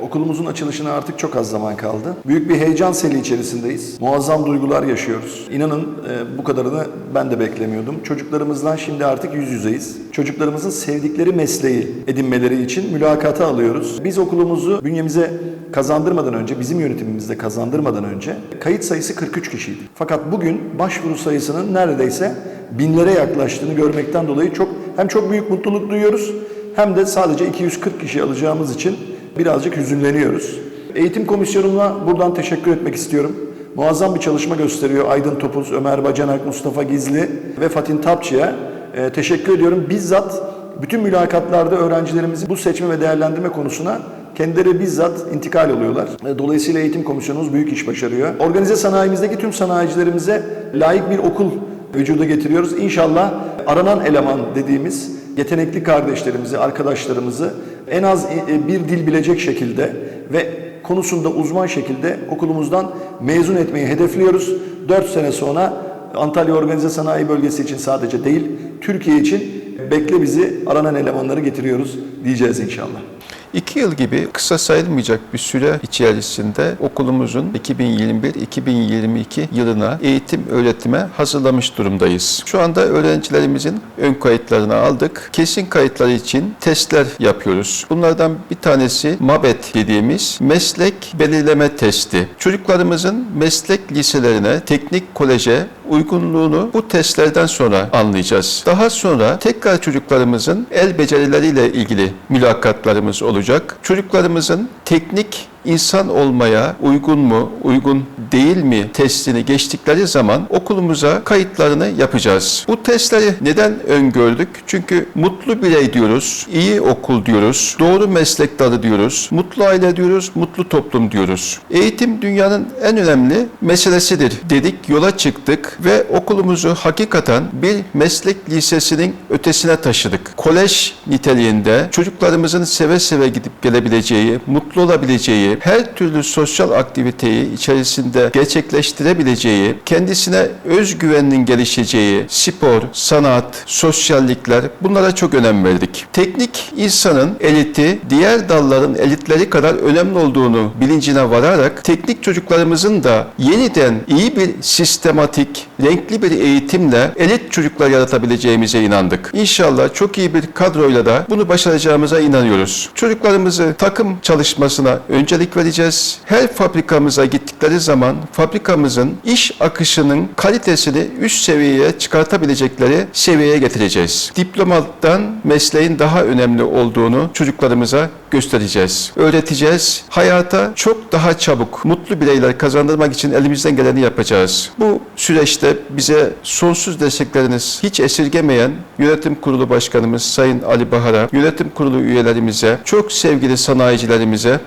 Okulumuzun açılışına artık çok az zaman kaldı. Büyük bir heyecan seli içerisindeyiz. Muazzam duygular yaşıyoruz. İnanın e, bu kadarını ben de beklemiyordum. Çocuklarımızdan şimdi artık yüz yüzeyiz. Çocuklarımızın sevdikleri mesleği edinmeleri için mülakata alıyoruz. Biz okulumuzu bünyemize kazandırmadan önce, bizim yönetimimizde kazandırmadan önce kayıt sayısı 43 kişiydi. Fakat bugün başvuru sayısının neredeyse binlere yaklaştığını görmekten dolayı çok hem çok büyük mutluluk duyuyoruz hem de sadece 240 kişi alacağımız için birazcık hüzünleniyoruz. Eğitim komisyonuna buradan teşekkür etmek istiyorum. Muazzam bir çalışma gösteriyor Aydın Topuz, Ömer Bacanak, Mustafa Gizli ve Fatin Tapçı'ya. Ee, teşekkür ediyorum. Bizzat bütün mülakatlarda öğrencilerimizin bu seçme ve değerlendirme konusuna kendileri bizzat intikal oluyorlar. Ee, Dolayısıyla eğitim komisyonumuz büyük iş başarıyor. Organize sanayimizdeki tüm sanayicilerimize layık bir okul vücuda getiriyoruz. İnşallah aranan eleman dediğimiz yetenekli kardeşlerimizi, arkadaşlarımızı en az e, bir dil bilecek şekilde ve konusunda uzman şekilde okulumuzdan mezun etmeyi hedefliyoruz. 4 sene sonra Antalya Organize Sanayi Bölgesi için sadece değil, Türkiye için bekle bizi aranan elemanları getiriyoruz diyeceğiz inşallah. İki yıl gibi kısa sayılmayacak bir süre içerisinde okulumuzun 2021-2022 yılına eğitim öğretime hazırlamış durumdayız. Şu anda öğrencilerimizin ön kayıtlarını aldık. Kesin kayıtları için testler yapıyoruz. Bunlardan bir tanesi MABET dediğimiz meslek belirleme testi. Çocuklarımızın meslek liselerine, teknik koleje uygunluğunu bu testlerden sonra anlayacağız. Daha sonra tekrar çocuklarımızın el becerileriyle ilgili mülakatlarımız olacak. Çocuklarımızın teknik insan olmaya uygun mu, uygun değil mi testini geçtikleri zaman okulumuza kayıtlarını yapacağız. Bu testleri neden öngördük? Çünkü mutlu birey diyoruz, iyi okul diyoruz, doğru meslek dalı diyoruz, mutlu aile diyoruz, mutlu toplum diyoruz. Eğitim dünyanın en önemli meselesidir dedik, yola çıktık ve okulumuzu hakikaten bir meslek lisesinin ötesine taşıdık. Kolej niteliğinde çocuklarımızın seve seve gidip gelebileceği, mutlu olabileceği, her türlü sosyal aktiviteyi içerisinde gerçekleştirebileceği, kendisine özgüveninin gelişeceği, spor, sanat, sosyallikler bunlara çok önem verdik. Teknik insanın eliti diğer dalların elitleri kadar önemli olduğunu bilincine vararak teknik çocuklarımızın da yeniden iyi bir sistematik, renkli bir eğitimle elit çocuklar yaratabileceğimize inandık. İnşallah çok iyi bir kadroyla da bunu başaracağımıza inanıyoruz. Çocuklarımızı takım çalışmasına öncelik vereceğiz. Her fabrikamıza gittikleri zaman fabrikamızın iş akışının kalitesini üst seviyeye çıkartabilecekleri seviyeye getireceğiz. Diplomadan mesleğin daha önemli olduğunu çocuklarımıza göstereceğiz. Öğreteceğiz. Hayata çok daha çabuk mutlu bireyler kazandırmak için elimizden geleni yapacağız. Bu süreçte bize sonsuz destekleriniz hiç esirgemeyen Yönetim Kurulu Başkanımız Sayın Ali Bahar'a, Yönetim Kurulu üyelerimize, çok sevgili sanayicilerimize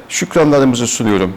şükranlarımızı sunuyorum.